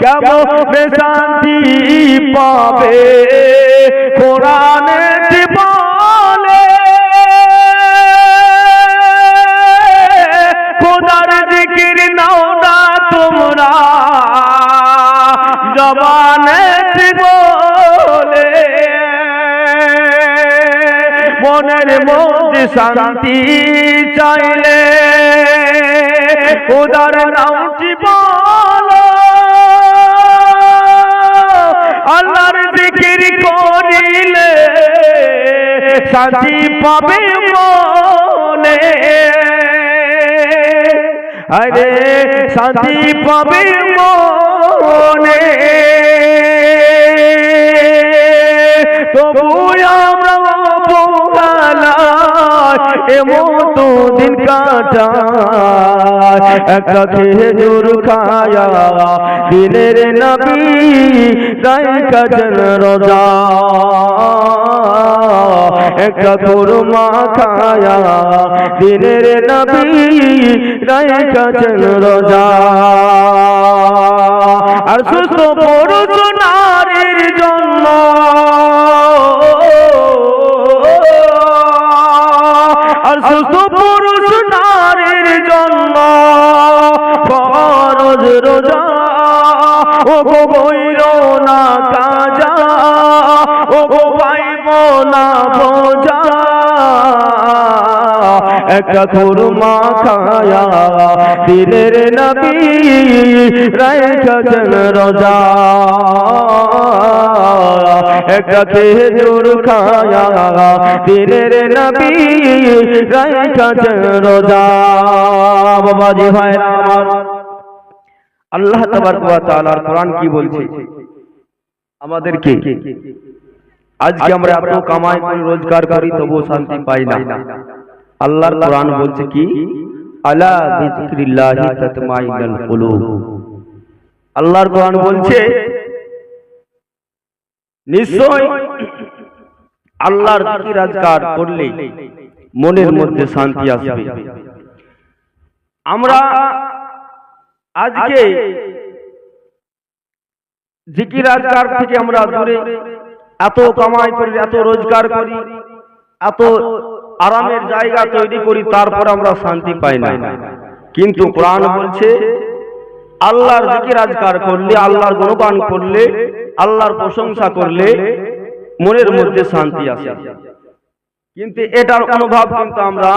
কেমন শান্তি পাবে? কোরআনে বলে খোদার জিকির নাও না তোমরা। জবানে বলে মনের মধ্যে শান্তি চাইলে। খোদার শান্তি পাবে মনে। আরে শান্তি পাবে মনে। তবু আমরা এমন তো দিন কাটায়। একটা খেজুর খায়া দিনের নবী, তাই কাজল রোজা। কুরমা খায়া দিনের নবী আর সুস্থ পুরুষ নারীর জন্য আর সুস্থ পুরুষ নারীর জন্য ফরজ রোজা। ও গো বইল না কাজা ও গো পাইব না একটা খুরমা খায়া দিলের নবী কাজল রোজা। একটা খেজুর খায়া দিলের নবী কাজল রোজা। বাবাজি ভাইরা আমার। আল্লাহ তাবারক কোরআন কি বলছে? আমাদেরকে আজকে আমরা এত কামাই করি রোজগার করি, তবুও শান্তি পাই না। আল্লাহর কোরআন বলছে কি? আলা বিযিকরিল্লাহি তাতমাইনুল কুলুব। আল্লাহর কোরআন বলছে নিশ্চয় আল্লাহর জিকির আজকার করলে মনের মধ্যে শান্তি আসবে। আমরা আজকে জিকির আজকার থেকে আমরা দূরে এত কামাই করি এত রোজগার করি এত আরামের জায়গা তৈরি করি, তারপর আমরা শান্তি পাই না। কিন্তু কোরআন বলছে, আল্লাহর জিকির আজকার করলে, আল্লাহর গুণগান করলে, আল্লাহর প্রশংসা করলে মনের মধ্যে শান্তি আসে। কিন্তু এটার অনুভব কিন্তু আমরা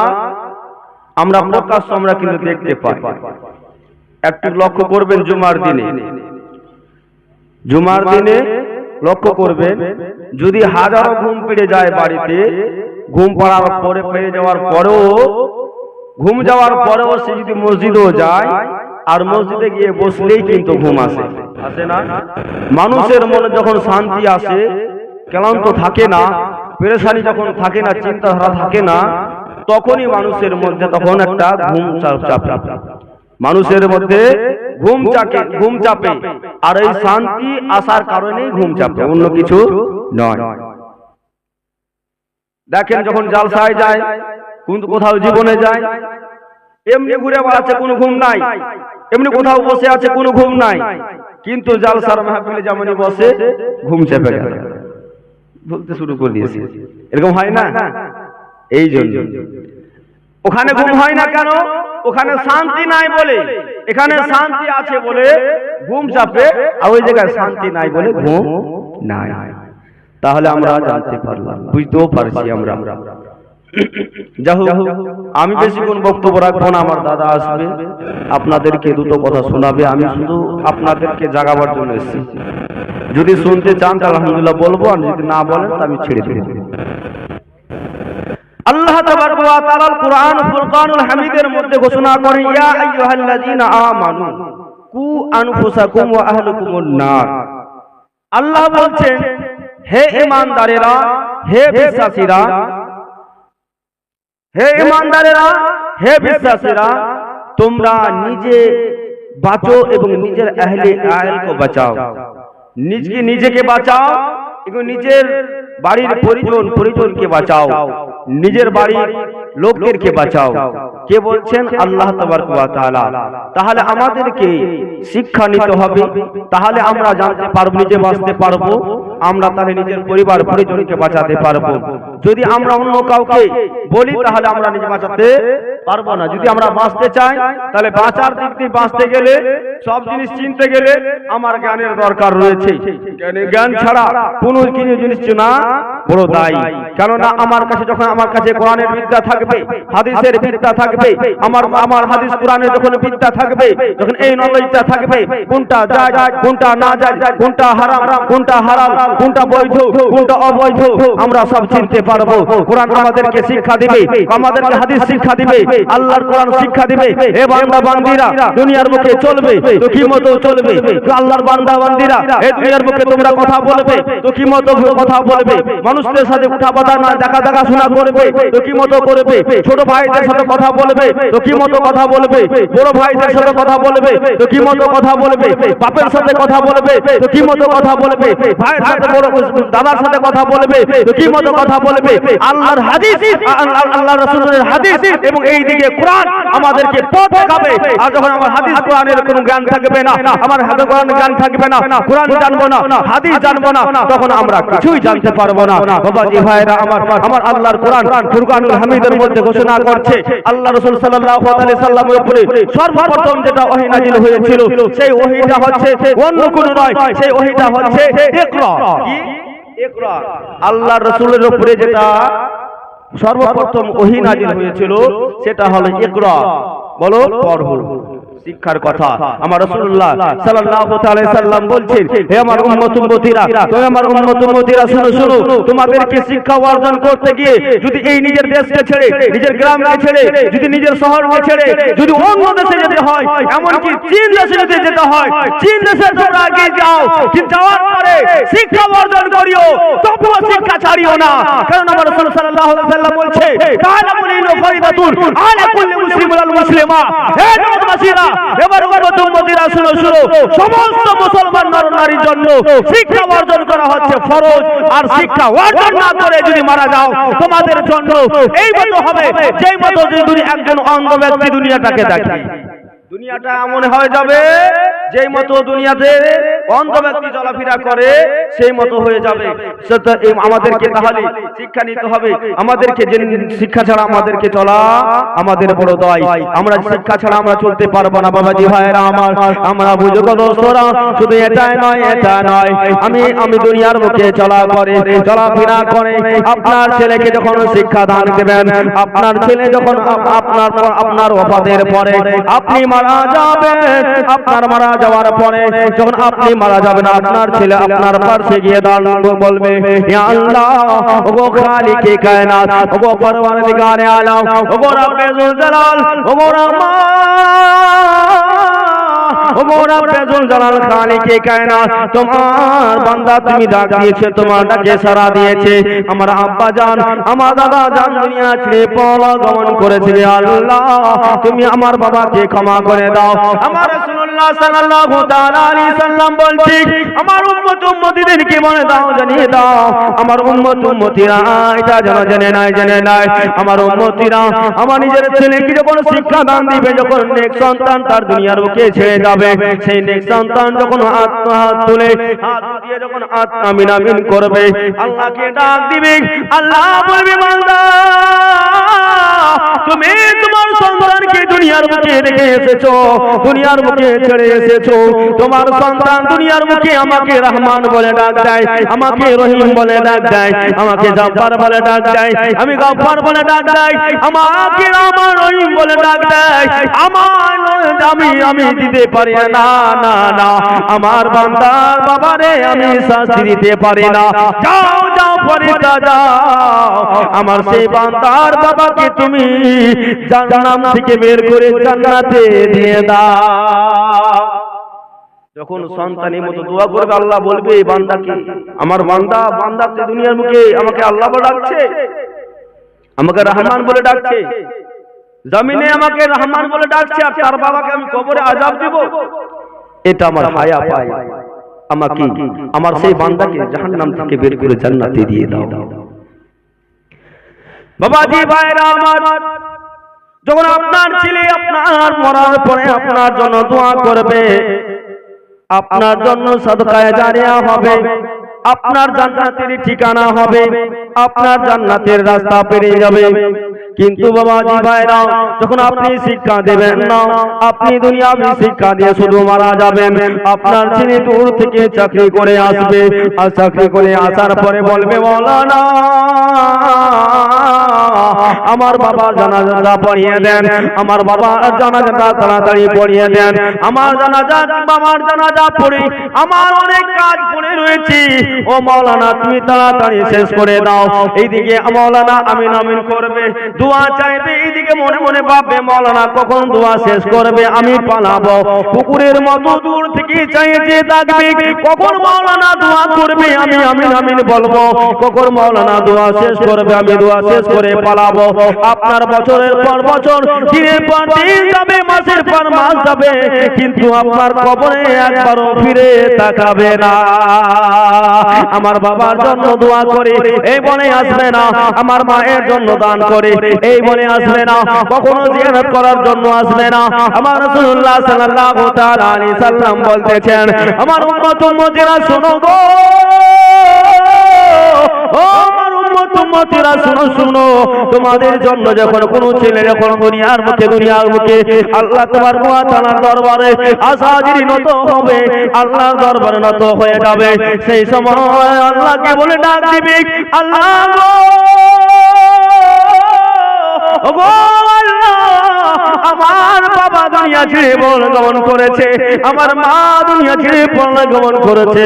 আমরা প্রকাশ্য আমরা কিন্তু দেখতে পাই। একটু লক্ষ্য করবেন জুমার দিনে। জুমার দিনে লক্ষ্য করবেন, যদি হাজারো ঘুম পেড়ে যায় বাড়িতে, ঘুম পাড়ার পরে পেরে যাওয়ার পরেও, ঘুম যাওয়ার পরেও সে যদি মসজিদও যায়, আর মসজিদে গিয়ে বসলেই কিন্তু ঘুম আসে। আসে না? মানুষের মনে যখন শান্তি আসে, ক্লান্ত থাকে না, পেরেশানি যখন থাকে না, চিন্তাধারা থাকে না, তখনই মানুষের মধ্যে তখন একটা ঘুম চাপ চাপ। মানুষের মধ্যে ঘুম চাকে ঘুম চাপে। আর এই শান্তি আসার কারণেই ঘুম চাপে। অন্য কিছু নয়। দেখেন যখন জালসায় যায় কিন্তু কোথাও জীবনে যায় এমনি ঘুরে বেড়াচ্ছে কোনো ঘুম নাই। এমনি কোথাও বসে আছে কোনো ঘুম নাই। কিন্তু জালসার মাহফিলে যেমনই বসে ঘুম চেপে গেল। বলতে শুরু করে দিয়েছে। এরকম হয় না? এই জন্য। ওখানে ঘুম হয় না কেন? ওখানে শান্তি নাই বলে এখানে শান্তি আছে বলে ঘুম চাপে আর ওই জায়গায় শান্তি নাই বলে ঘুম নাই। তাহলে আমরা জানতে পারলাম বুঝতেও পারছি আমরা। আমি বেশি কোন বক্তব্য রাখব না আমার দাদা আসবে। আপনাদেরকে দুটো কথা শোনাবে আমি শুধু আপনাদেরকে জাগাবার জন্য এসেছি। যদি শুনতে চান তাহলে আলহামদুলিল্লাহ বলব আর যদি না বলেন তা আমি ছেড়ে দেবো। আল্লাহ তাআলা কুরআন ফুরকানুল হামিদের মধ্যে ঘোষণা করেন আইয়ুহাল্লাযীনা আমানু, কু আনফুসাকুম ওয়া আহলিকুমুন নার। আল্লাহ বলছেন, হে ইমানদারেরা হে বিশ্বাসীরা, হে ইমানদারেরা হে বিশ্বাসীরা, তোমরা নিজে বাঁচো এবং নিজের আহলে আয়ালকে বাঁচাও। নিজকে নিজেকে বাঁচাও এবং নিজের বাড়ির পরিজন পরিজনকে বাঁচাও। নিজের বাড়ির লোকদেরকে বাঁচাও কে বলছেন? আল্লাহ তাহলে আমাদেরকে শিক্ষা নিতে হবে। তাহলে আমরা জানতে পারব, নিজে বাঁচতে পারব। আমরা তাহলে নিজের পরিবার, পরিজনকে বাঁচাতে পারব। যদি আমরা অন্য কাউকে বলি, তাহলে আমরা নিজে বাঁচাতে পারব না। যদি আমরা বাঁচতে চাই, তাহলে বাঁচার দিক দিয়ে বাঁচতে গেলে, সব জিনিস চিনতে গেলে আমার জ্ঞানের দরকার রয়েছে। জ্ঞান ছাড়া কোনো কিছু জিনিস না বড় দায়ী। কেননা আমার কাছে যখন আমার কাছে কোরআনের বিদ্যা থাকবে, হাদিসের বিদ্যা থাকবে আমার আমার হাদিস কোরআনের যখন বিদ্যা থাকবে, যখন এই নলেজটা থাকবে, কোনটা যায়, কোনটা না যায়, কোনটা হারাম কোনটা হারাম কোনটা বৈধ, কোনটা অবৈধ, আমরা সব চিনতে পারব। কোরআন আমাদেরকে শিক্ষা দিবে, আমাদেরকে হাদিস শিক্ষা দিবে, আল্লাহর কোরআন শিক্ষা দিবে। এ বান্দা বান্দিরা, দুনিয়ার মুখে চলবে তো কি মতো চলবে আল্লাহর বান্দা বান্দিরা এই দুনিয়ার মুখে তোমরা কথা বলবে তো কি মতো কথা বলবে। মানুষদের সাথে কথা বলা না দেখা দেখা শোনা করবে তো কি মতো করবে, ছোট ভাইদের সাথে কথা বলবে। তো কি মতো কথা বলবে, বড় ভাইদের সাথে কথা বলবে তো কি মতো কথা বলবে, বাপের সাথে কথা বলবে তো কি মতো কথা বলবে, ভাইয়ের সাথে বড়, দাদার সাথে কথা বলবে তো কি মতো কথা বলবে, আল্লাহর হাদিস, আল্লাহ রাসূলের হাদিস এবং এই দিকে কোরআন আমাদেরকে পথ দেখাবে। আর যখন আমার হাদিস কোরআনের কোনো জ্ঞান থাকবে না, আমার হাতে কোরআন জ্ঞান থাকবে না, কোরআন জানব না, হাদিস জানব না, তখন আমরা কিছুই জানতে পারব না। বাবাজি ভাইরা আমার আমার আল্লাহর কোরআন, ফুরকানুল হামিদের মধ্যে ঘোষণা করছে আল্লাহ রাসূল সাল্লামের উপরে সর্বপ্রথম যেটা ওহী হয়েছিল সেই ওহিটা হচ্ছে অন্য কোনো নয় সেই ওহিটা হচ্ছে আল্লাহ রাসূলের উপরে যেটা সর্বপ্রথম ওহিনাজিল হয়েছিল সেটা হলো ইকরা। বলো পড়ো শিক্ষার কথা। আমার রাসূলুল্লাহ সাল্লাল্লাহু তাআলা সাল্লাম বলছেন, হে আমার উম্মত উম্মতিরা তুমি আমার উম্মত উম্মতিরা, শুনো শুনো, তোমাদেরকে শিক্ষা অর্জন করতে গিয়ে যদি এই নিজের দেশকে ছেড়ে, নিজের গ্রামকে ছেড়ে, যদি নিজের শহরকে ছেড়ে, যদি অন্য দেশে যেতে হয়, এমনকি চীন দেশে যদি যেতে হয়, চীন দেশে তোমরা আগে যাও কিন্তু যাওয়ার পরে শিক্ষা অর্জন করিও, তবুও শিক্ষা ছাড়িও না। কারণ আমার রাসূল সাল্লাল্লাহু আলাইহি সাল্লাম বলছে তাআলামুল ইলমু ফরিদাতুন, আলা কুল্লি মুসলিমিন ওয়াল মুসলিমা। হে জগৎবাসীরা এবার উম্মতিরা শুনো শুনো। সমস্ত মুসলমান নর নারীর জন্য শিক্ষা অর্জন করা হচ্ছে ফরজ, আর শিক্ষা অর্জন না করে যদি মারা যাও, তোমাদের জন্য এই মতো হবে, যেই মতো যদি একজন অন্ধ ব্যক্তি দুনিয়াটাকে দেখে। দুনিয়াটা এমন হয়ে যাবে যেই মতো দুনিয়াতে অন্ধ ব্যক্তি চলাফেরা করে, সেই মতো হয়ে যাবে। আমাদেরকে তাহলে শিক্ষা নিতে হবে। আমাদেরকে যে শিক্ষা ছাড়া আমাদেরকে চলা আমাদের বড় দয়। আমরা শিক্ষা ছাড়া আমরা চলতে পারব না, বাবাজি ভাইরা আমার। আমরা বুঝো গো দোস্তরা, শুধু এটাই নয় এটা নয়। আমি আমি দুনিয়ার মুখে চলা করে, চলাফেরা করে, আপনার ছেলেকে যখন শিক্ষা দান দেবেন, আপনার ছেলে যখন আপনার আপনার ওফাতের পরে, আপনি মারা যাবেন, আপনার মারা যাওয়ার পরে যখন আপনি মারা যাবেন, আপনার ছেলে আপনার পাশে গিয়ে বলবে আল্লাহ কায়নাত রব্বে তোমার তোমার ডাকে সাড়া দিয়েছে, আমার আব্বা জান, আমার দাদা জান দুনিয়া ছেড়ে পলা গমন করেছে আল্লাহ, তুমি আমার বাবাকে ক্ষমা করে দাও, আমার রাসূলুল্লাহ সাল্লাল্লাহু তাআলা আলাইহি সাল্লাম বলছি, আমার উম্মত উম্মতিদেরকে মনে দাও, জানিয়ে দাও। আমার উম্মত উম্মতিরা এটা যেন জেনে নাই জেনে নাই আমার উম্মতিরা আমার নিজের ছেলেকে যখন শিক্ষা দান দিবে, যখন নেক সন্তান তার দুনিয়ার বুকে ছেড়ে যাবে, সেই নেক সন্তান যখন হাত হাত তুলে, হাত দিয়ে যখন হাত আমিন করবে, আল্লাহকে ডাক দিবে, আল্লাহ বলবে, বান্দা, তুমি তোমার সন্তানকে দুনিয়ার মুখে রেখে এসেছ, দুনিয়ার মুখে ছেড়ে এসেছ। তোমার সন্তান দুনিয়ার মুখে আমাকে রহমান বলে ডাক দেয়, আমাকে রহিম বলে ডাক দেয়, আমাকে জব্বার বলে ডাক দেয়, আমি গব্বার বলে ডাক দেয়, আমাকে রহমান রহিম বলে ডাক দেয়। আমার আমি আমি দিতে পারি না না না। আমার বান্দার বাবারে আমি শাস্তি দিতে পারি না। যাও যাও ফরিদা যাও আমার সেই বান্দার বাবাকে তুমি জান্নাত থেকে বের করে জান্নাতে দিয়ে দাও। যখন সন্তানের মতো দোয়া করবে, আল্লাহ বলবে, এই বান্দাকে, আমার বান্দা বান্দা দুনিয়ার মুখে আমাকে আল্লাহ বলে ডাকছে, আমাকে রহমান বলে ডাকছে, জমিনে আমাকে রহমান বলে ডাকছে, আর তার বাবাকে আমি কবরে আজাব দেব। এটা আমার হায়া পায়। আমাকে আমার সেই বান্দাকে জাহান্নাম থেকে বের করে জান্নাতে দিয়ে দাও। বাবাজি ভাইরা আমার, যখন আপনার ছেলে আপনার মরার পরে আপনার জন্য দোয়া করবে, আপনার জন্য সদকায় জারিয়া হবে, আপনার জান্নাতের ঠিকানা হবে, আপনার জান্নাতের রাস্তা পেরিয়ে যাবে কিন্তু বাবাজি ভাইরা যখন আপনি শিক্ষা দেবেন না আপনি দুনিয়াবি শিক্ষা দিয়ে শুধু মারা যাবেন। আপনার ছেলে দূর থেকে চাকরি করে আসবে, আর চাকরি করে আসার পরে বলবে, মৌলানা, আমার বাবার জানাজা পড়িয়ে দেন, আমার বাবার জানাজাটা তাড়াতাড়ি পড়িয়ে দেন, আমার জানাজা, বাবার জানাজা পড়ি, আমার অনেক কাজ পড়ে রয়েছে। ও মাওলানা তুমি তাড়াতাড়ি শেষ করে দাও। এইদিকে মাওলানা আমিন আমিন করবে দোয়া চাইবে এইদিকে মনে মনে ভাববে মাওলানা কখন দোয়া শেষ করবে? আমি পালাবো। পুকুরের মতো দূর থেকে চাইছে থাকবে কখন মাওলানা দোয়া করবে? আমি আমিন আমিন বলব, কখন মাওলানা দোয়া শেষ করবে? আমি দোয়া শেষ করে পালাবো। আপনার বছরের পর বছর, দিনের পর দিন যাবে, মাসের পর মাস যাবে, কিন্তু আপনার কবরে একবারও ফিরে তাকাবে না। আমার বাবার জন্য দোয়া করে এই বলে আসবে না। আমার মায়ের জন্য দান করে এই বলে আসবে না। কখনো জিয়ারত করার জন্য আসবে না। আমার রাসূলুল্লাহ সাল্লাল্লাহু তাআলা আলাইহি সাল্লাম বলতেছেন আমার উম্মত উম্মতিরা শোনো গো। ও আমার উম্মত উম্মতিরা শোনো শোনো। তোমাদের জন্য যখন কোন ছেলে যখন দুনিয়ার মুখে দুনিয়ার মুখে আল্লাহ তোমার ওয়া তাআলার দরবারে আসাজিরি নত হবে আল্লাহর দরবারে নত হয়ে যাবে। সেই সময় আল্লাহকে বলে ডাক দিবি আল্লাহ গো! আল্লাহ, আমার বাবা দুনিয়া ছেড়ে বল গমন করেছে, আমার মা দুনিয়া ছেড়ে পল গমন করেছে।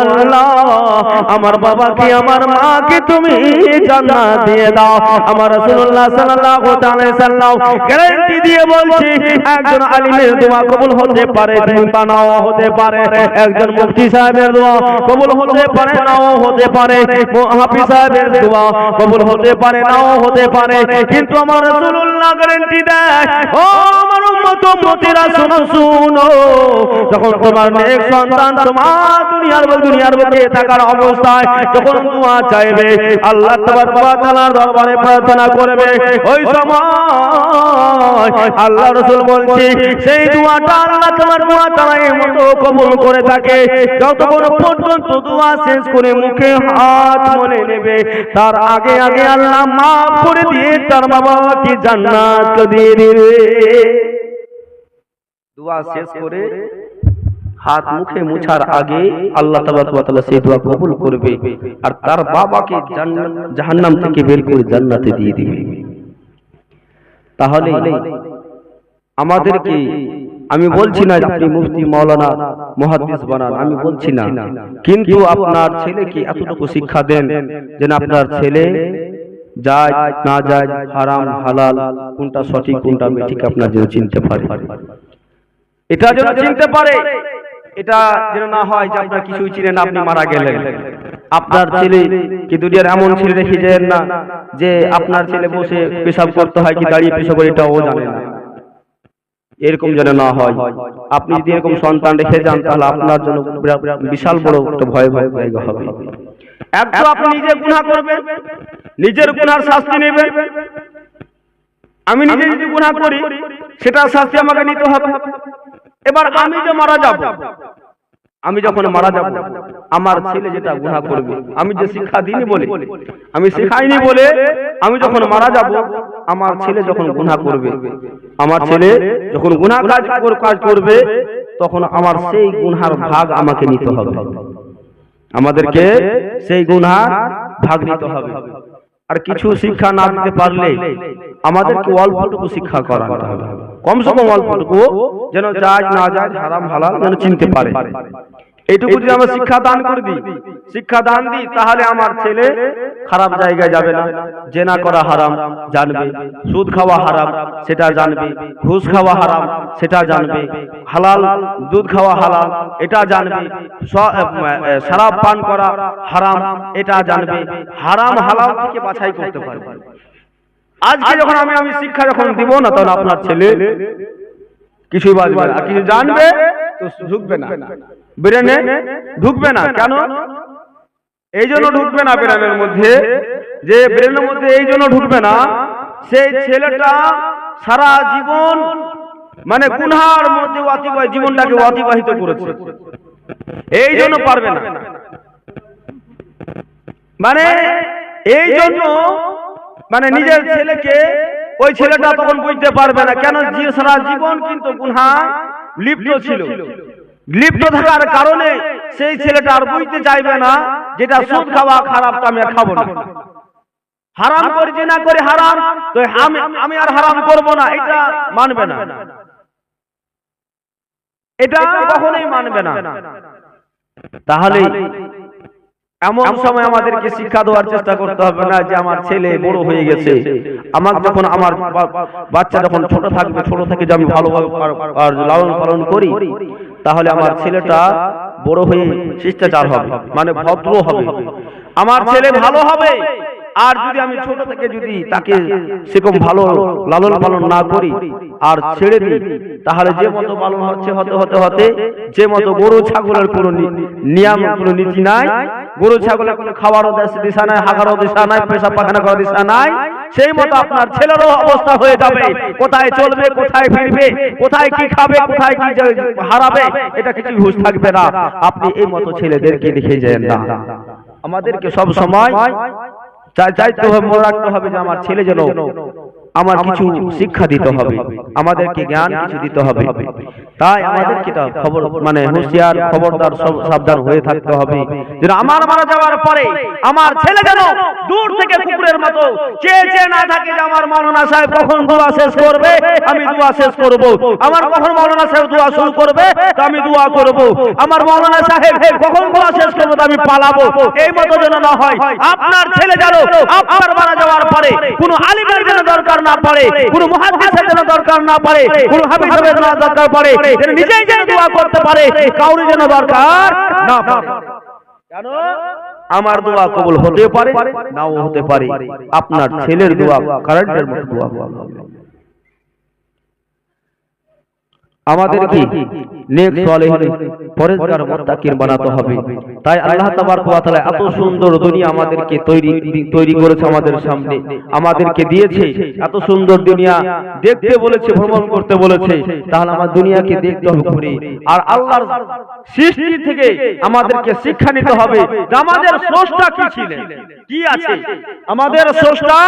আল্লাহ, আমার বাবাকে, আমার মাকে তুমি জান্নাত দিয়ে দাও। আমার রাসূলুল্লাহ সাল্লাল্লাহু সাল্লাম গ্যারান্টি দিয়ে বলছি, একজন আলিমের দোয়া কবুল হতে পারে নাও হতে পারে। একজন মুফতি সাহেবের দোয়া কবুল হতে পারে নাও হতে পারে। হাফিজ সাহেবের দোয়া কবুল হতে পারে নাও হতে পারে। কিন্তু আমার রাসূলুল্লাহ গ্যারান্টি দেয়। ও আমার উম্মত যখন তোমার সন্তান তোমার দুনিয়ার বুক দুনিয়ার থাকার অবস্থায় যখন দোয়া চাইবে, আল্লাহ তাআলার দরবারে প্রার্থনা করবে। ওই সময় আল্লাহ রাসূল সেই দোয়াটা আল্লাহ তোমার দোয়া কবুল করে থাকে। যতক্ষণ পর্যন্ত দোয়া শেষ করে মুখে হাত মনে নেবে, তার আগে আগে আল্লাহ মাফ করে দিয়ে তার বাবাকে জান্নাত দিয়ে দিবে দোয়া শেষ করে হাত মুখে মুছার আগে আল্লাহ তাআলা সেই দোয়া কবুল করবে আর তার বাবাকে জাহান্নাম থেকে বের করে জান্নাতে দিয়ে দিবে। তাহলে আমাদেরকে আমি বলছি না আপনি মুফতি মাওলানা মুহাদ্দিস বানান আমি বলছি না। কিন্তু আপনার ছেলেকে এতটুকু শিক্ষা দেন যেন আপনার ছেলে যায় না যায় হারাম হালাল কোনটা সঠিক কোনটা বেঠিক আপনার যেন চিনতে পারে এটা যেন চিনতে পারে এটা যেন না হয় যে আপনার কিছুই চিনেন আপনি মারা গেলেন। আপনার ছেলে কি দুনিয়ার এমন ছেলে রেখে যায় না যে আপনার ছেলে বসে পেশাব করতে হয় কি দাঁড়িয়ে পেশাব করে এটাও জানে না। এরকম যেন না হয়। আপনি যদি এরকম সন্তান রেখে যান তাহলে আপনার জন্য বিশাল বড় একটা ভয় ভয় হবে। এক তো আপনি নিজে গুনাহ করবেন নিজের গুনার শাস্তি নেবে আমি নিজে যদি গুনাহ করি সেটা শাস্তি আমাকে নিতে হবে। এবার আমি যে মারা যাব, আমি যখন মারা যাব, আমার ছেলে যেটা গুনাহ করবে, আমি যে শিক্ষা দিইনি বলে, আমি শেখাইনি বলে আমি যখন মারা যাব, আমার ছেলে যখন গুনাহ করবে, আমার ছেলে যখন গুনাহ কাজ কাজ করবে, তখন আমার সেই গুনহার ভাগ আমাকে নিতে হবে। আমাদেরকে সেই গুনহার ভাগ নিতে হবে। আর কিছু শিক্ষা না দিতে পারলে আমাদেরকে অল্পটুকু শিক্ষা করাতে হবে। কমসে কম অল্পটুকু যেন যায় না যায় হারাম হালাল যেন চিনতে পারে। এইটুকু যদি আমরা শিক্ষা দান করে দিই শিক্ষা দান দিই তাহলে আমার ছেলে খারাপ জায়গায় যাবে না। জেনা করা হারাম জানবে। সুদ খাওয়া হারাম সেটা জানবে। ঘুষ খাওয়া হারাম সেটা জানবে। হালাল দুধ খাওয়া হালাল এটা জানবে। শরাব পান করা হারাম এটা জানবে। হারাম হালাল থেকে বাছাই করতে পারবে। আজকে যখন আমি আমি শিক্ষা যখন দিব না তখন আপনার ছেলে কিছুই বাজবে না। আর কিছু জানবে তো ঢুকবে না ব্রেনে ঢুকবে না। কেন? এই জন্য ঢুকবে না ব্রেনের মধ্যে। যে ব্রেনের মধ্যে এই জন্য ঢুকবে না, সেই ছেলেটা সারা জীবন মানে গুনহার মধ্যে অতিবাহিত, জীবনটাকে অতিবাহিত করেছে। এই জন্য পারবে না। মানে এই জন্য মানে নিজের ছেলেকে ওই ছেলেটা তখন বুঝতে পারবে না। কেন? সারা জীবন কিন্তু গুনহা লিপ্ত ছিল। লিপ্ত থাকার কারণে সেই ছেলেটা আর বুঝতে চাইবে না, যেটা সুদ খাওয়া খারাপ তো আমি আর খাব না। হারাম করি না করে হারাম, তো আমি আমি আর হারাম করব না, এটা মানবে না। এটা কখনোই মানবে না। তাহলে এমন সময় আমাদেরকে শিক্ষা দেওয়ার চেষ্টা করতে হবে না যে আমার ছেলে বড় হয়ে গেছে। আমার যখন আমার বাচ্চা যখন ছোট থাকবে ছোট থেকে যে আমি ভালোভাবে আর লালন পালন করি তাহলে আমার ছেলেটা বড় হয়ে শিষ্টাচার হবে মানে ভদ্র হবে। আমার ছেলে ভালো হবে। আর যদি আমি ছোট থেকে যদি তাকে সেরকম ভালো লালন পালন না করি আর ছেড়ে দিই, তাহলে যে মতো পালন হচ্ছে, হতে হতে হতে, যে মতো গরু, ছাগলের কোনো নিয়ম কোনো নীতি নাই। গরু, ছাগলের কোনো খাওয়ারও দেশ- নাই, হাগারও দিশা নাই পেশা পাখানা করার দিশা নাই। সেই মতো আপনার ছেলেরও অবস্থা হয়ে যাবে। কোথায় চলবে, কোথায় ফিরবে, কোথায় কি খাবে, কোথায় কি হারাবে, এটা কিছু হুঁশ থাকবে না। আপনি এই মতো ছেলেদেরকে দেখে যান না। আমাদেরকে সব সময় চাই চাইতে হবে মনে রাখতে হবে যে আমার ছেলে যেন আমার কিছু শিক্ষা দিতে হবে। আমাদেরকে জ্ঞান কিছু দিতে হবে। তাই আমাদেরকে খবর মানে হুঁশিয়ার খবরদার সব সাবধান হয়ে থাকতে হবে। যেন আমার মারা যাওয়ার পরে আমার ছেলে যেন দূর থেকে কুকুরের মতো চেয়ে চেয়ে না থাকে যে আমার মাওলানা সাহেব কখন দোয়া শেষ করবে আমি দোয়া শেষ করব। আমার কখন মাওলানা সাহেব দোয়া শুরু করবে তো আমি দোয়া করব। আমার মাওলানা সাহেব কখন দোয়া শেষ করবে তো আমি পালাবো। এই মতো যেন না হয়। আপনার ছেলে যেন আপনার মারা যাওয়ার পরে কোনো আলিমের যেন দরকার না পড়ে কোনো মহাদেশের যেন দরকার না পড়ে কোনো হাবিবের যেন দরকার পড়ে। যেন নিজেই যেন দোয়া করতে পারে কাউরি যেন দরকার না পড়ে। কেন? আমার দোয়া কবুল হতে পারে নাও হতে পারে। আপনার ছেলের দোয়া কারেন্টের মতো দোয়া। হবে আমাদেরকে নেক সালেহিন পরেজগার মুত্তাকিন বানাতে হবে। তাই আল্লাহ তাবারক ওয়া তাআলা এত সুন্দর দুনিয়া আমাদেরকে তৈরি তৈরি করেছে আমাদের সামনে। আমাদেরকে দিয়েছে। এত সুন্দর দুনিয়া। দেখতে বলেছে ভ্রমণ করতে বলেছে। তাহলে আমার দুনিয়াকে দেখতে হবে। ঘুরে আর আল্লাহর সৃষ্টি থেকে আমাদেরকে শিক্ষা নিতে হবে। যে আমাদের স্রষ্টা কি ছিলেন? কি আছে? আমাদের স্রষ্টা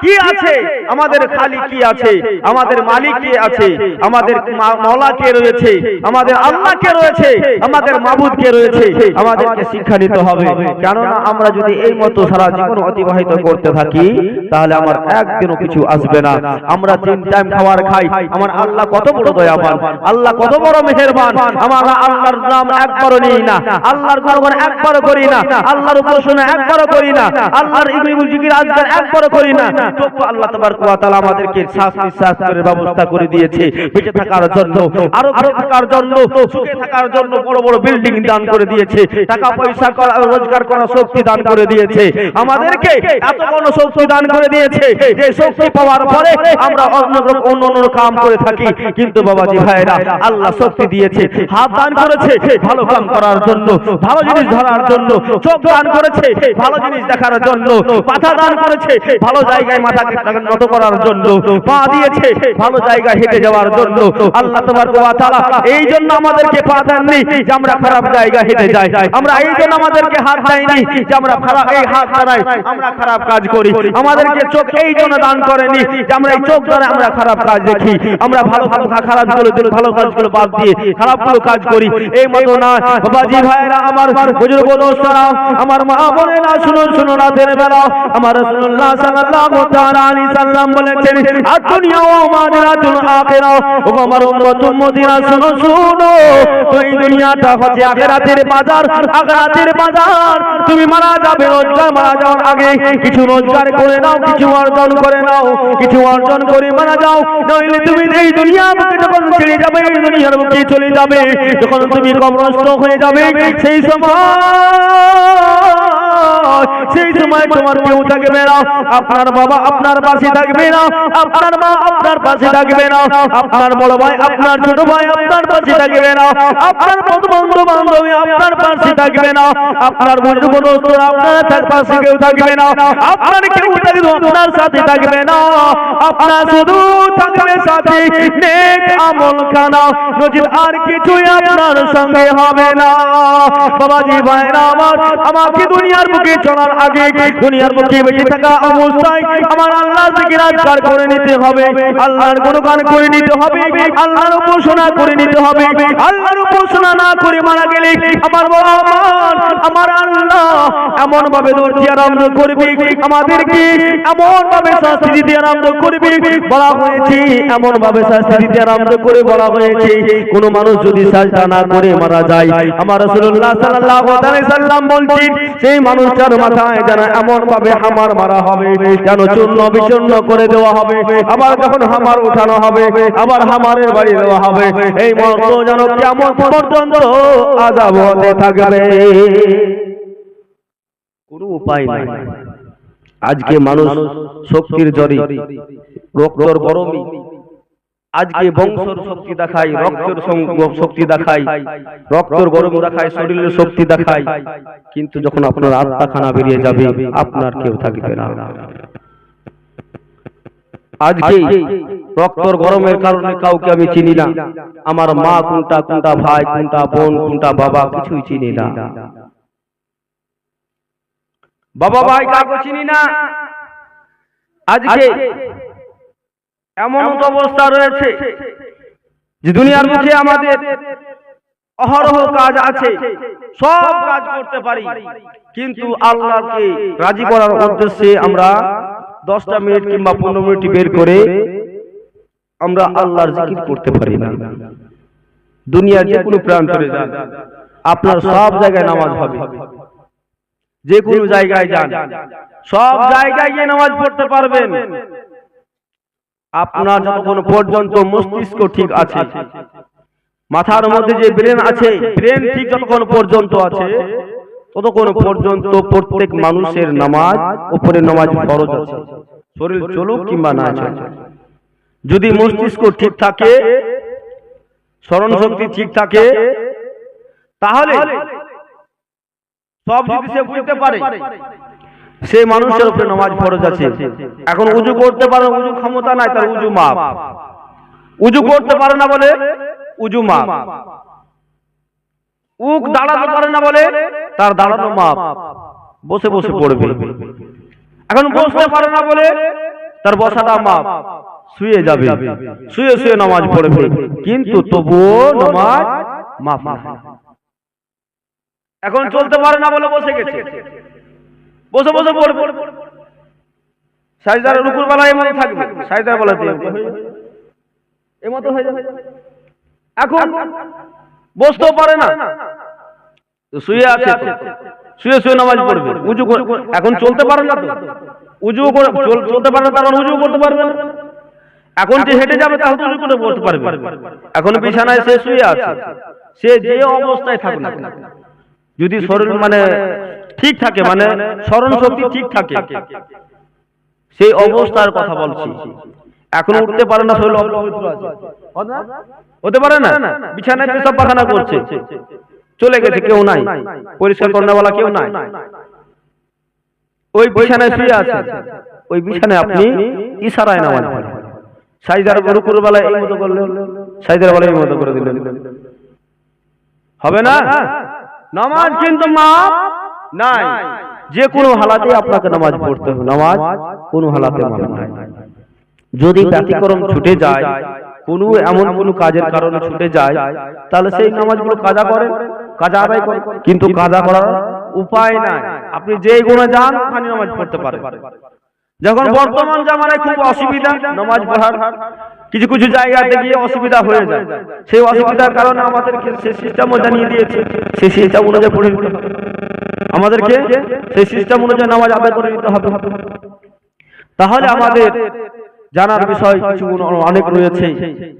কি আছে? আমাদের খালি কি আছে? আমাদের মালিক কে আছে? আমাদের মাওলা কে রয়েছে? আমাদের আল্লাহ কে রয়েছে? আমাদের মাবুদ কে রয়েছে? আমাদেরকে শিক্ষা নিতে হবে। কেননা আমরা যদি এই মতো সারা জীবন অতিবাহিত করতে থাকি, তাহলে আমার একদিনও কিছু আসবে না। আমরা তিন টাইম খাবার খাই। আমার আল্লাহ কত বড় দয়াবান। আল্লাহ কত বড় মেহেরবান। আমরা আল্লাহর নাম একবারও নিই না। আল্লাহর গুণগান একবারও করি না। আল্লাহর উপাসনা একবারও করি না। আল্লাহর ইবনুল জিকির আজকার একবারও করি না। তবু আল্লাহ তাবারক ওয়া তাআলা আমাদেরকে শ্বাস নিঃশ্বাস ব্যবস্থা করে দিয়েছে। বেঁচে থাকার জন্য আরও থাকার জন্য সুখে থাকার জন্য বড় বড় বিল্ডিং দান করে দিয়েছে টাকা পয়সা করা রোজগার করার শক্তি দান করে দিয়েছে আমাদেরকে এত বড় শক্তি দান করে দিয়েছে যে শক্তি পাওয়ার পরে আমরা অন্য অন্য অন্য কাম করে থাকি। কিন্তু বাবাজি ভাইরা আল্লাহ শক্তি দিয়েছে হাত দান করেছে ভালো কাম করার জন্য ভালো জিনিস ধরার জন্য চোখ দান করেছে ভালো জিনিস দেখার জন্য মাথা দান করেছে ভালো জায়গায় মাথাকে নত করার জন্য পা দিয়েছে ভালো জায়গায় হেঁটে যাওয়ার জন্য আল্লাহ এই জন্য আমাদেরকে পা দেননি যে আমরা খারাপ জায়গায় হেঁটে যাই। আমরা এই জন্য আমাদেরকে হাত দেয়নি যে আমরা খারাপ এই হাত দ্বারাই আমরা খারাপ কাজ করি। আমাদেরকে চোখ এই জন্য দান করেনি যে আমরা এই চোখ দ্বারা আমরা খারাপ কাজ দেখি। আমরা ভালো ভালো খারাপগুলো ভালো কাজগুলো বাদ দিয়ে খারাপগুলো কাজ করি। এই মতো না বাবাজি ভাইরা আমার বুজুর্গ দোস্তরা আমার মা বোনেরা শুনুন শুনুন রাতের বেলা আমার রাসূলুল্লাহ সাল্লাল্লাহু তাআলা আলাইহি সাল্লাম বলেছেন আদ-দুনিয়া ওয়া মাদিনাতুল আখিরা ও আমার উম্মত উম্মতিরা শুনো শুনো। তো এই দুনিয়াটা হচ্ছে আখিরাতের বাজার আখিরাতের বাজার। তুমি মারা যাবে, রোজগার মারা যাওয়ার আগে কিছু রোজগার করে নাও, কিছু অর্জন করে নাও, কিছু অর্জন করে মারা যাও। নইলে তুমি এই দুনিয়া বুকে যখন ছেড়ে যাবে, এই দুনিয়ার বুকে চলে যাবে। যখন তুমি কবরস্থ হয়ে যাবে, সেই সময় সেই সময় তোমার কেউ থাকবে না। আপনার বাবা আপনার পাশে থাকবে না। আপনার মা আপনার পাশে থাকবে না। আপনার বড় ভাই আপনার আপনার ছোট ভাই, আপনার পাশে থাকবে না। আপনার বন্ধু বন্ধু বান্ধবী আপনার পাশে থাকবে না। আপনার বন্ধু বন্ধু, আপনার পাশে কেউ থাকবে না। আপনার কেউ থাকবে আপনার সাথে থাকবে না। আপনার শুধু থাকবে সাথে নেক আমল খানা। নজির আর কিছুই আপনার সঙ্গে হবে না। বাবাজি ভাইরা, আমার আমাকে দুনিয়ার বুকে চলার আগে দুনিয়ার বুকে বেঁচে থাকা অবস্থায় আমার আল্লাহ জিকির আজকার করে নিতে হবে। আল্লাহর গুণগান করে নিতে হবে। আল্লাহর উপাসনা করে নিতে হবে। আল্লাহর উপাসনা না করে মারা গেলে আমার বাবা আমার আল্লাহ এমন ভাবে দর্জি আরম্ভ করবে, আমাদেরকে এমন ভাবে শাস্তি দিতে আরম্ভ করবে। বলা হয়েছে এমন ভাবে শাস্তি দিতে আরম্ভ করে বলা হয়েছে, কোন মানুষ যদি সাজদা না করে মারা যায়, আমার রাসূলুল্লাহ সাল্লাল্লাহু সাল্লাম বলছেন, সেই মানুষটার মাথায় যেন এমন ভাবে হামার মারা হবে, যেন চূর্ণ বিচূর্ণ করে দেওয়া হবে, আবার যখন হামার উঠানো হবে, আবার হামারের বাড়ি দেওয়া হবে। এই মর্ত যেন কেমন পর্যন্ত আজাব হতে থাকবে। কোনো উপায় নাই। আজকে মানুষ শক্তির জরি রক্তর গরমই আজকে বংশর শক্তি দেখাই রক্তের শক্তি দেখাই রক্তর গরম দেখাই শরীরের শক্তি দেখাই কিন্তু যখন আপনার আত্মাখানা বেরিয়ে যাবে, আপনার কেউ থাকবে না। আজকে রক্তর গরমের কারণে কাউকে আমি চিনি না। আমার মা কোনটা কোনটা ভাই, কোনটা বোন, কোনটা বাবা, কিছুই চিনি না। বাবা ভাই, কাউকে চিনি না। আজকে এমন অবস্থা রয়েছে যে দুনিয়ার মুখে আমাদের অহরহ কাজ আছে, সব কাজ করতে পারি। কিন্তু আল্লাহকে রাজি করার উদ্দেশ্যে আমরা দশটা মিনিট কিংবা পনেরো মিনিট বের করে আমরা আল্লাহর জিকির করতে পারি না। দুনিয়ার যে কোনো প্রান্তরে যান আপনার সব জায়গায় নামাজ হবে। যে কোনো জায়গায় যান। সব জায়গায় গিয়ে নামাজ পড়তে পারবেন। আপনার যতক্ষণ পর্যন্ত মস্তিষ্ক ঠিক আছে, মাথার মধ্যে যে ব্রেন আছে, ব্রেন ঠিক যতক্ষণ পর্যন্ত আছে ততক্ষণ পর্যন্ত প্রত্যেক মানুষের নামাজ উপরে নামাজ ফরজ আছে। শরীর চলুক কিংবা না চলুক। যদি মস্তিষ্ক ঠিক থাকে স্মরণ শক্তি ঠিক থাকে তাহলে সব যদি সে বুঝতে পারে। সে মানুষের উপরে নামাজ ফরজ আছে। এখন উজু করতে পারে উজু ক্ষমতা নাই তার উজু মাপ। উজু করতে পারে না বলে উজু মাপ। উক দাঁড়াতে পারে না বলে তার দাঁড়ানো মাপ। বসে বসে পড়বে। এখন বসতে পারে না বলে তার বসাটা মাপ। শুয়ে যাবে। শুয়ে শুয়ে নামাজ পড়বে। কিন্তু তবুও নামাজ এখন চলতে পারে না বলে বসে গেছে। বসে বসে পড়বে। সাজদার রুকুর বেলা এমন থাকবে। সাজদার বেলা এমতো হয়ে যাবে। এখন বসতেও পারে না। শুয়ে আছে শুয়ে শুয়ে নামাজ পড়বে। উজু এখন চলতে পারে না উজু চলতে পারে না উজু করতে পারবে না। এখন যে হেঁটে যাবে, তাহলে উজু করে পারবে। এখন বিছানায় সে শুয়ে আছে। সে যে অবস্থায় থাকুক না যদি শরীর মানে ঠিক থাকে মানে স্মরণ শক্তি ঠিক থাকে, সেই অবস্থার কথা বলছি। এখন উঠতে পারে না, শরীর হতে পারে না। বিছানায় পেশাব পাখানা করছে। চলে গেছে, কেউ নাই। পরিষ্কার করানোওয়ালা কেউ নাই। ওই বিছানায় শুয়ে আছে। ওই বিছানায় আপনি ইশারায় নামাজ পড়েন সাইদার রুকুর বেলায় এই মতো করলেন। সাইদার বেলায় এই মতো করে দিলেন। হবে না? নামাজ কিন্তু মাপ নাই। যে কোনো হালাতে আপনাকে নামাজ পড়তে হবে। নামাজ কোনো হালাতে মাপ নাই। যদি ব্যতিক্রম ছুটে যায়, কোনো এমন কোন কাজের কারণে ছুটে যায়, তাহলে সেই নামাজগুলো কাজা করেন। কাজা আদায় করেন কিন্তু কাজা করার উপায় নাই। আপনি যেই গুণে যান ওখানে নামাজ পড়তে পারেন যখন বর্তমান জামানায় খুব অসুবিধা, নামাজ পড়ার কিছু কিছু জায়গাতে গিয়ে অসুবিধা হয়ে যায়। সেই অসুবিধার কারণে আমাদেরকে সেই সিস্টেমও জানিয়ে দিয়েছে, সেই সিস্টেম অনুযায়ী পড়ে নিতে হবে। আমাদেরকে সেই সিস্টেম অনুযায়ী নামাজ আদায় করে নিতে হবে। তাহলে আমাদের জানার বিষয় কিছু অনেক রয়েছে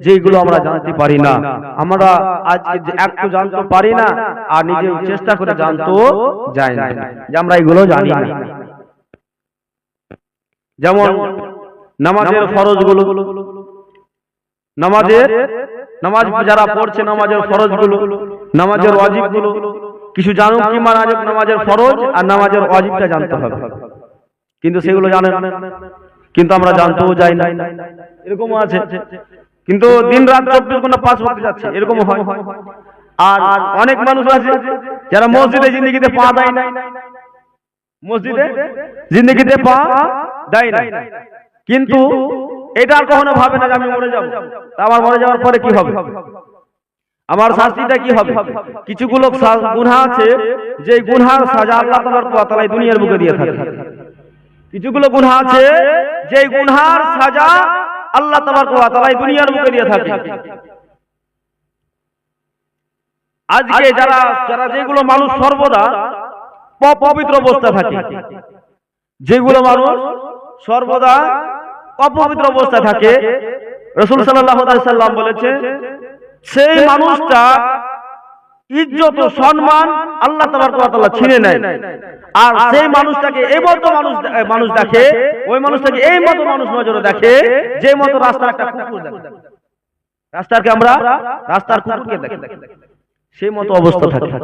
যেগুলো আমরা জানতে পারি না। আমরা আজকে একটু জানতে পারি না আর নিজে চেষ্টা করে জানতেও যায় না যে আমরা এগুলো জানি না। যেমন নামাজের ফরজগুলো। নামাজের নামাজ যারা পড়ছে নামাজের ফরজগুলো নামাজের ওয়াজিবগুলো কিছু জানুক কি মানে নামাজের ফরজ আর নামাজের ওয়াজিবটা জানতে হবে। কিন্তু সেগুলো জানেন। কিন্তু আমরা জানতেও যাই না। এরকমও আছে। কিন্তু দিন রাত চব্বিশ ঘণ্টা পাঁচ ওয়াক্ত যাচ্ছে এরকম হয়। আর অনেক মানুষ আছে যারা মসজিদে জিন্দগিতে পা দেয় না। মসজিদে জিন্দগিতে পা দেয় না। কিন্তু এটা আর কখনো ভাবে না আমি মরে যাব। আমার মরে যাওয়ার পরে কি হবে? আমার শাস্তিটা কি হবে? কিছুগুলো গুনাহ আছে যে গুনহার সাজা আল্লাহ তাআলা দুনিয়ার বুকে দিয়ে থাকে কিছুগুলো গুনাহ আছে যে গুনহার সাজা আল্লাহ এই দুনিয়ার বুকে দিয়ে থাকে। আজকে যারা যারা যেগুলো মানুষ সর্বদা অপবিত্র পবিত্র অবস্থা থাকে, যেগুলো মানুষ সর্বদা অপবিত্র অবস্থা থাকে, রসুল সাল্লাহ সাল্লাম বলেছে সেই মানুষটা ইজ্জত ও সম্মান আল্লাহ তাআলা ছিনে নেয়। আর সেই মানুষটাকে এই মতো মানুষ মানুষ দেখে, ওই মানুষটাকে এই মতো মানুষ নজরে দেখে, যে মতো রাস্তার একটা কুকুর দেখে। রাস্তাকে আমরা? রাস্তার কুকুরকে দেখে। সেই মতো অবস্থা থাকে।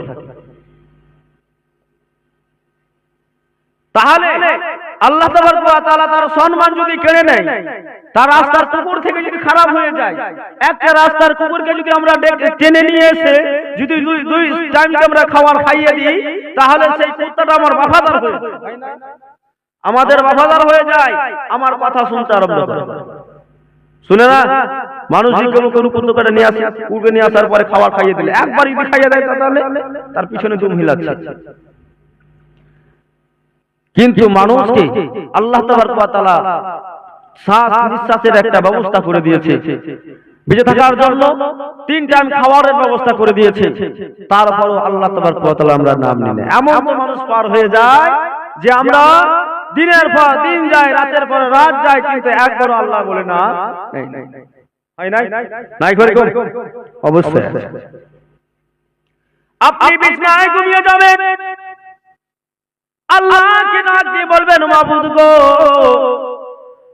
তাহলে আল্লাহ তার সম্মান যদি কেড়ে নেয়, তার রাস্তার কুকুর থেকে যদি খারাপ হয়ে যায়, একটা রাস্তার কুকুরকে যদি আমরা টেনে নিয়ে এসে যদি দুই টাইমকে আমরা খাবার খাইয়ে দিই, তাহলে সেই কুত্তাটা আমার বাফাদার হয়ে। আমাদের বাফাদার হয়ে যায়, আমার কথা শুনতে আরম্ভ করে। শুনে না? মানুষ কোনো কোনো কুত্তাটা নিয়ে আসে, কুকুরকে নিয়ে আসার পরে খাবার খাইয়ে দিলে। একবার খাইয়ে দেয় তাহলে তার পিছনে দুম হিলাচ্ছে। কিন্তু মানুষকে আল্লাহ তাআলা শ্বাস নিঃশ্বাসের একটা ব্যবস্থা করে দিয়েছে। বেঁচে থাকার জন্য তিন টাইম খাবারের ব্যবস্থা করে দিয়েছে। তারপরও আল্লাহ তাআলা আমরা নাম নিই এমন তো মানুষ পার হয়ে যায় যে আমরা দিনের পর দিন যায় রাতের পর রাত যায় কিন্তু একবারও আল্লাহ বলে না। অবশ্যই। আপনি বিছনায় ঘুমিয়ে যাবেন। আল্লাহকে ডাক বলবেন, মাবুদ গো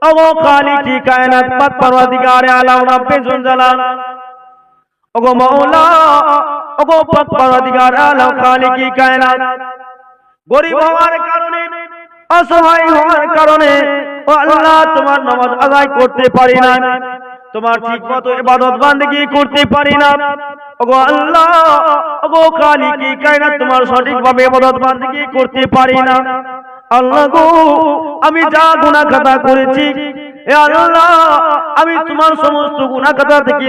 ওগো খালিকি কায়নাত পাক পরওয়ারদিগারে আলাম রাব্বে জুলজালাল। ওগো মাওলা ওগো পাক পরওয়ারদিগার আলাম খালিকি কায়নাত। গরিব হওয়ার কারণে, অসহায় হওয়ার কারণে, ও আল্লাহ তোমার নামাজ আদায় করতে পারি না তোমার ঠিক মতো ইবাদত বান্দগি করতে পারি না। ওগো আল্লাহ ওগো খালিকি কায়নাত তোমার সঠিকভাবে ইবাদত বান্দগি করতে পারি না। আল্লাহ গো আমি যা গুনাহ খাতা করেছি আমি তোমার সমস্ত থেকে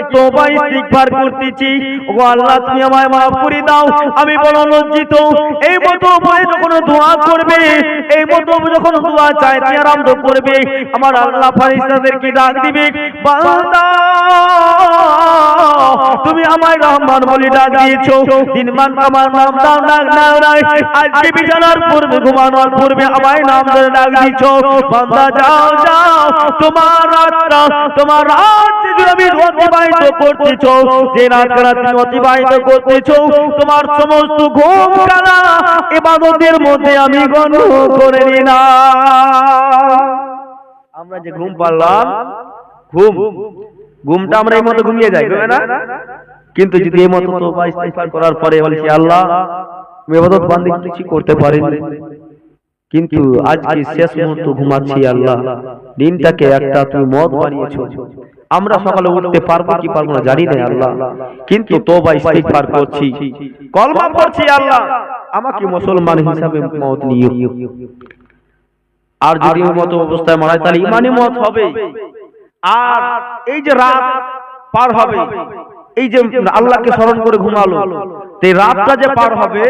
করতেছি। ওগো আল্লাহ তুমি আমায় মাফ করে দাও। আমি বড় লজ্জিত। এই মতো বলে যখন দোয়া করবে এই মতো যখন দোয়া চাইতে আরম্ভ করবে। আমার আল্লাহ ফারিস্তাদেরকে ডাক দিবে বান্দা। তুমি আমায় রহমান বলে ডাক দিয়েছ। দিনমান আমার নাম দাও ডাক দাও আজকে বিছানার পূর্বে ঘুমানোর পূর্বে আমায় নাম ধরে ডাক দিয়েছ। বান্দা যাও যাও। তোমার রাতটা তোমার রাত আমি অতিবাহিত করতেছো। যে রাত তুমি অতিবাহিত করতেছো, তোমার সমস্ত ঘুম কালা ইবাদতের মধ্যে আমি গণ্য করে নিলাম। আমরা যে ঘুম পারলাম ঘুম, ঘুমটা আমরা এই মতো ঘুমিয়ে যাই না? কিন্তু যদি এই মতো করার পরে বলছি আল্লাহ বান্দি কিছু করতে পারি কিন্তু আজকে শেষ মুহূর্ত ঘুমাচ্ছি আল্লাহ। দিনটাকে একটা তুমি মত বানিয়েছো। আমরা সকালে উঠতে পারব কি পারব না জানি না আল্লাহ। কিন্তু তোবা ইস্তিগফার করছি। কলমা পড়ছি আল্লাহ। আমাকে মুসলমান হিসাবে মত নিও। আর যদি মতো অবস্থায় মারা তাহলে ইমানি মত হবে। আর এই যে রাত পার হবে এই যে আল্লাহকে স্মরণ করে ঘুমালো তো রাতটা যে পার হবে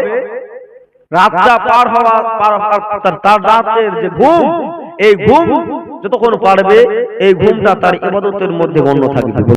রাতটা পার হওয়া তার রাতের যে ঘুম এই ঘুম যতক্ষণ পারবে এই ঘুমটা তার ইবাদতের মধ্যে গণ্য থাকবে।